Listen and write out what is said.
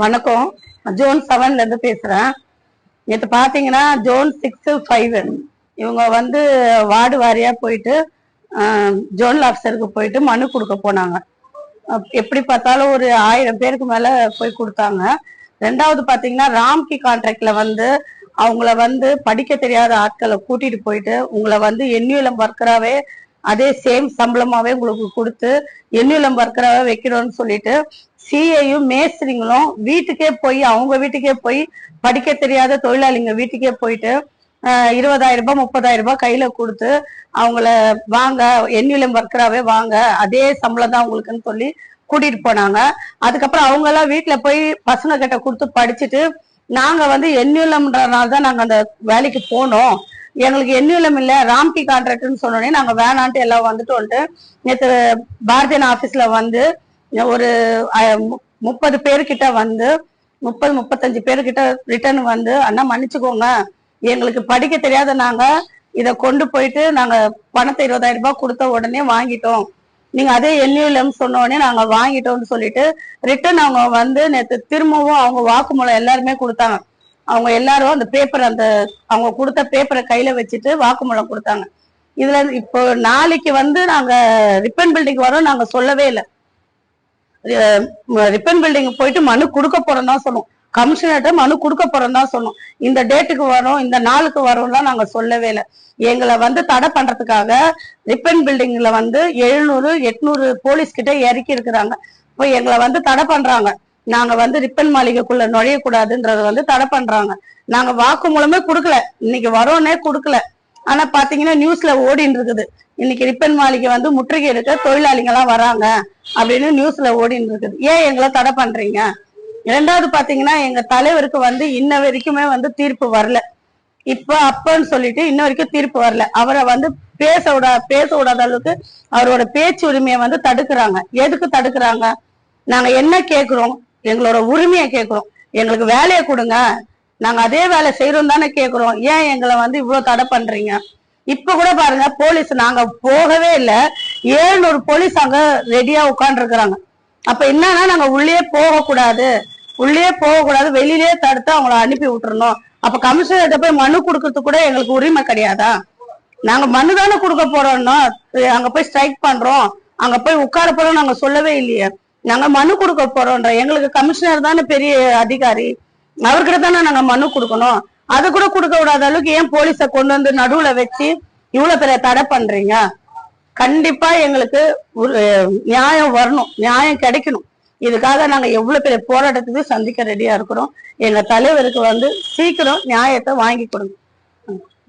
வணக்கம். ஜோன் செவன்ல இருந்து பேசுறேன். நேற்று பாத்தீங்கன்னா ஜோன் சிக்ஸ் ஃபைவ் இவங்க வந்து வார்டு வாரியா போயிட்டு ஜோனல் ஆஃபீஸருக்கு போயிட்டு மனு கொடுக்க போனாங்க. எப்படி பார்த்தாலும் ஒரு ஆயிரம் பேருக்கு மேல போய் கொடுத்தாங்க. ரெண்டாவது பாத்தீங்கன்னா ராம்கி கான்ட்ராக்ட்ல வந்து அவங்கள வந்து படிக்க தெரியாத ஆட்களை கூட்டிட்டு போயிட்டு உங்களை வந்து என்யூலம் ஒர்க்கராகவே அதே சேம் சம்பளமாவே உங்களுக்கு கொடுத்து எண்ணிலம் ஒர்க்கராவே வைக்கணும்னு சொல்லிட்டு சிஏயும் மேஸ்திரிங்களும் வீட்டுக்கே போய் அவங்க வீட்டுக்கே போய் படிக்க தெரியாத தொழிலாளிங்க வீட்டுக்கே போயிட்டு இருபதாயிரம் ரூபாய் முப்பதாயிரம் ரூபாய் கையில கொடுத்து அவங்கள வாங்க எண்ணிலம் ஒர்க்கராவே வாங்க அதே சம்பளம் தான் உங்களுக்குன்னு சொல்லி கூட்டிட்டு போனாங்க. அதுக்கப்புறம் அவங்க எல்லாம் வீட்டுல போய் பசங்க கிட்ட கொடுத்து படிச்சுட்டு நாங்க வந்து எண்ணிலம்ன்றனால தான் நாங்க அந்த வேலைக்கு போனோம். எங்களுக்கு எண்ணிலம் இல்ல. ராம்கி கான்ட்ராக்ட்னு சொன்னோடனே நாங்க வேணான்ட்டு எல்லாம் வந்துட்டு வந்துட்டு நேற்று பாரதியன் ஆபீஸ்ல வந்து ஒரு மு- முப்பது பேர்கிட்ட வந்து முப்பது முப்பத்தஞ்சு பேர்கிட்ட ரிட்டர்ன் வந்து அண்ணா மன்னிச்சுக்கோங்க. எங்களுக்கு படிக்க தெரியாத நாங்க இத கொண்டு போயிட்டு நாங்க பணத்தை இருபதாயிரம் ரூபாய் கொடுத்த உடனே வாங்கிட்டோம். நீங்க அதே என்யூலம் சொன்ன உடனே நாங்க வாங்கிட்டோம்னு சொல்லிட்டு ரிட்டர்ன் அவங்க வந்து நேற்று திரும்பவும் அவங்க வாக்குமூலம் எல்லாருமே கொடுத்தாங்க. அவங்க எல்லாரும் அந்த பேப்பர் அந்த அவங்க கொடுத்த பேப்பரை கையில வச்சுட்டு வாக்குமூலம் கொடுத்தாங்க. இதுல இப்போ நாளைக்கு வந்து நாங்க ரிப்பன் பில்டிங் வரோம் நாங்க சொல்லவே இல்லை. ரிப்பன் பில்டிங் போயிட்டு மனு கொடுக்க போறோம் தான் சொன்னோம். கமிஷனர்கிட்ட மனு கொடுக்க போறோம் தான் சொன்னோம். இந்த டேட்டுக்கு வரும் இந்த நாளுக்கு வரும்லாம் நாங்க சொல்லவே இல்லை. எங்களை வந்து தடை பண்றதுக்காக ரிப்பன் பில்டிங்ல வந்து எழுநூறு எட்நூறு போலீஸ் கிட்ட இறக்கி இருக்கிறாங்க. இப்போ எங்களை வந்து தடை பண்றாங்க. நாங்க வந்து ரிப்பன் மாளிகைக்குள்ள நுழையக்கூடாதுன்றத வந்து தடை பண்றாங்க. நாங்க வாக்கு மூலமே கொடுக்கல. இன்னைக்கு வரோன்னே கொடுக்கல. ஆனா பாத்தீங்கன்னா நியூஸ்ல ஓடின்னு இருக்குது இன்னைக்கு ரிப்பன் மாளிகை வந்து முற்றுகை எடுக்க தொழிலாளிங்க எல்லாம் வராங்க அப்படின்னு நியூஸ்ல ஓடின்னு இருக்குது ஏன் எங்களை தடை பண்றீங்க? இரண்டாவது பாத்தீங்கன்னா எங்க தலைவருக்கு வந்து இன்ன வரைக்குமே வந்து தீர்ப்பு வரல. இப்ப அப்பன்னு சொல்லிட்டு இன்ன வரைக்கும் தீர்ப்பு வரல. அவரை வந்து பேச விட பேச விடாத அளவுக்கு அவரோட பேச்சு உரிமையை வந்து தடுக்கிறாங்க. எதுக்கு தடுக்கிறாங்க? நாங்க என்ன கேக்குறோம்? எங்களோட உரிமையை கேட்குறோம். எங்களுக்கு வேலையை கொடுங்க. நாங்க அதே வேலை செய்யறோம் தானே கேக்குறோம் ஏன் எங்களை வந்து இவ்வளவு தடை பண்றீங்க? இப்ப கூட பாருங்க போலீஸ் நாங்க போகவே இல்ல. ஏழுநூறு போலீஸ் அங்க ரெடியா உட்கார்ந்து இருக்கிறாங்க அப்ப என்னன்னா நாங்க உள்ளே போக கூடாது உள்ளே போக கூடாது வெளியிலே தடுத்து அவங்கள அனுப்பி விட்டுறணும். அப்ப கமிஷனர்கிட்ட போய் மனு கொடுக்கறதுக்கு கூட எங்களுக்கு உரிமை கிடையாதா? நாங்க மனு தானே கொடுக்க போறோம்னா அங்க போய் ஸ்ட்ரைக் பண்றோம். அங்க போய் உட்கார போறோம் நாங்க சொல்லவே இல்லையே. நாங்க மனு கொடுக்க போறோம்ன்ற எங்களுக்கு கமிஷனர் தானே பெரிய அதிகாரி. அவர்கிட்ட தானே நாங்க மனு கொடுக்கணும். அது கூட கொடுக்க விடாத அளவுக்கு ஏன் போலீஸ கொண்டு வந்து நடுவுல வச்சு இவ்வளவு பெரிய தடை பண்றீங்க? கண்டிப்பா எங்களுக்கு ஒரு நியாயம் வரணும். நியாயம் கிடைக்கணும். இதுக்காக நாங்க எவ்வளவு பெரிய போராட்டத்துக்கு சந்திக்க ரெடியா இருக்கிறோம். எங்க தலைவருக்கு வந்து சீக்கிரம் நியாயத்தை வாங்கி கொடுங்க.